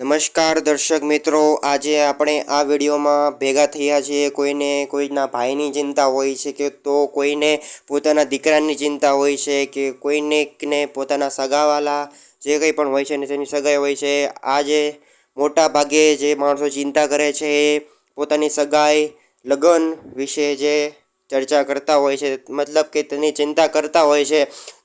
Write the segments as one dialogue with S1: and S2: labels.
S1: નમસ્કાર દર્શક મિત્રો, આજે આપણે આ વિડીયોમાં ભેગા થયા છીએ. કોઈને કોઈના ભાઈની ચિંતા હોય છે કે તો કોઈને પોતાના દીકરાની ચિંતા હોય છે કે કોઈને ને પોતાના સગાવાલા જે કંઈ પણ હોય છે ને તેની સગાઈ હોય છે. આજે મોટા ભાગે જે માણસો ચિંતા કરે છે પોતાની સગાઈ, લગ્ન વિશે જે ચર્ચા કરતા હોય છે, મતલબ કે તેની ચિંતા કરતા હોય છે.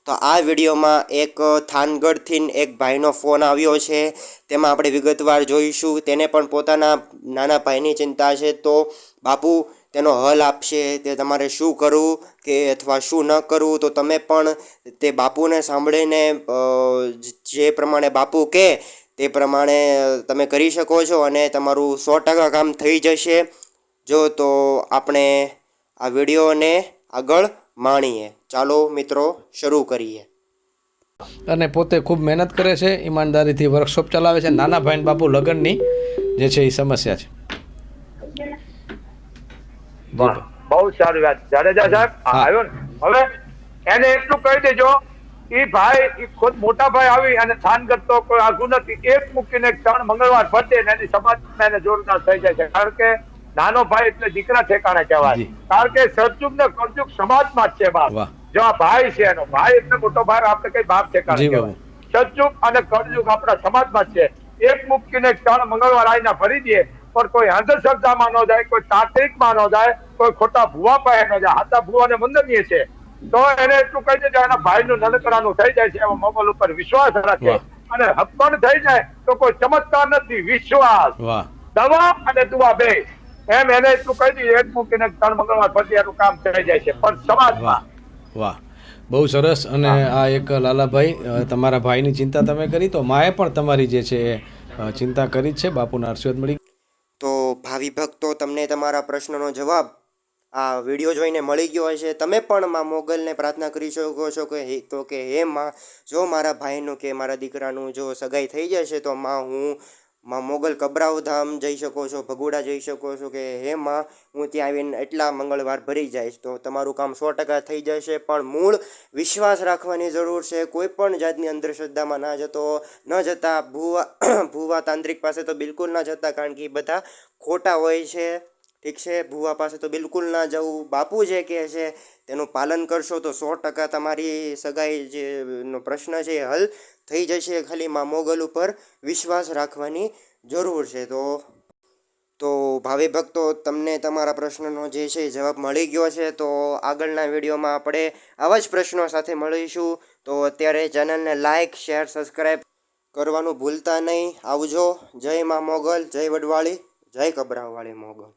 S1: તો આ વિડીયોમાં એક થાનગઢથી એક ભાઈનો ફોન આવ્યો છે. તેમાં આપણે વિગતવાર જોઈશું. તેને પણ પોતાના નાના ભાઈની ચિંતા છે. તો બાપુ, તેનો હલ આપશે. તે તમારે શું કરવું કે અથવા શું ન કરવું? તો તમે પણ તે બાપુને સાંભળીને જે પ્રમાણે બાપુ કહે તે પ્રમાણે તમે કરી શકો છો અને તમારું સો ટકા કામ થઈ જશે. જો તો આપણે આ વિડીયોને આગળ માણીએ. ચાલો મિત્રો શરૂ કરીએ.
S2: અને પોતે ખૂબ મહેનત કરે છે ઈમાનદારીથી વર્કશોપ ચલાવે છે. નાના ભાઈ બાપુ લગ્નની જે છે એ સમસ્યા છે.
S3: બહુ સારી વાત. જાડેજા સાહેબ
S2: હા.
S3: આવ્યો ને? હવે એને એટલું કહી દેજો એ ભાઈ એ ખુદ મોટા ભાઈ આવી અને થાન કરતો કોઈ આઘું નથી. એક મૂકીને ત્રણ મંગળવાર ફરતે એની સમાજમાં એને જોરદાર થઈ જાય છે. કારણ કે નાનો ભાઈ એટલે દીકરા ઠેકાણે કહેવાય. કારણ કે સતયુગ ને કળયુગ સમાજમાં જ છે બાપ. જો આ ભાઈ છે એનો ભાઈ એટલે મોટો ભાઈ આપણે કઈ બાપ ઠેકાણે કહેવાય. સતયુગ અને કળયુગ આપણા સમાજમાં છે. એક મૂકીને એક મંગળવાર આવીને ભરી દઈએ પણ કોઈ અંધશ્રદ્ધામાં ન જાય કોઈ તાંત્રિકમાં ન જાય કોઈ ખોટા ભૂવા પાસે ન જાય. હાથા ભૂવાને વંદનીય છે. તો એને એટલું કહી દેજો એના ભાઈનું નનકડાનું થઈ જાય છે એમાં મોબાઈલ ઉપર વિશ્વાસ રાખે. અને હકમણ થઈ જાય તો કોઈ ચમત્કાર નથી વિશ્વાસ. દવા અને દુઆ બે. એમ એને એટલું કહી દીધું એક મૂકીને ત્રણ મંગળવાર પછી એનું કામ થઈ જાય છે. પણ
S2: વાહ
S3: સમાજમાં
S2: વાહ બહુ સરસ અને આ એક લાલાભાઈ તમારા ભાઈની ચિંતા તમે કરી તો માએ પણ તમારી જે છે એ ચિંતા કરી જ છે. બાપુના આશીર્વાદ મળી
S1: તો ભાવિ ભક્તો તમને તમારા પ્રશ્નનો જવાબ આ વીડિયો જોઈને મળી ગયો હશે. તમે પણ માં મોગલને પ્રાર્થના કરી શકો છો કે હે તો કે હે માં જો મારા ભાઈનું કે મારા દીકરાનું જો સગાઈ થઈ જશે તો માં હું માં મોગલ કબરાઓ ધામ જઈ શકો છો, ભગોડા જઈ શકો છો કે હે માં, હું ત્યાં આવીને એટલા મંગળવાર ભરી જઈશ. તો તમારું કામ સો ટકા થઈ જશે, પણ મૂળ વિશ્વાસ રાખવાની જરૂર છે. કોઈ પણ જાતની અંધશ્રદ્ધામાં ના જતો, ન જતા ભૂવા ભૂવા તાંત્રિક પાસે તો બિલકુલ ના જતા, કારણ કે એ બધા ખોટા હોય છે. ઠીક છે? ભૂવા પાસે તો બિલકુલ ના જવું. બાપુ જે કહે છે, તેનું પાલન કરશો તો સો ટકા તમારી સગાઈ જે, નો પ્રશ્ન છે એ હલ થઈ જશે ખાલી માં મોગલ ઉપર વિશ્વાસ રાખવાની જરૂર છે. તો તો ભાવિ ભક્તો, તમને તમારા પ્રશ્નનો જે છે જવાબ મળી ગયો છે. તો આગળના વિડીયોમાં આપણે આવા જ પ્રશ્નો સાથે મળીશું. તો અત્યારે ચેનલને લાઇક શેર સબસ્ક્રાઈબ કરવાનું ભૂલતા નહીં. આવજો. જય માં મોગલ, જય વડવાળી, જય કબરાવાળી મોગલ.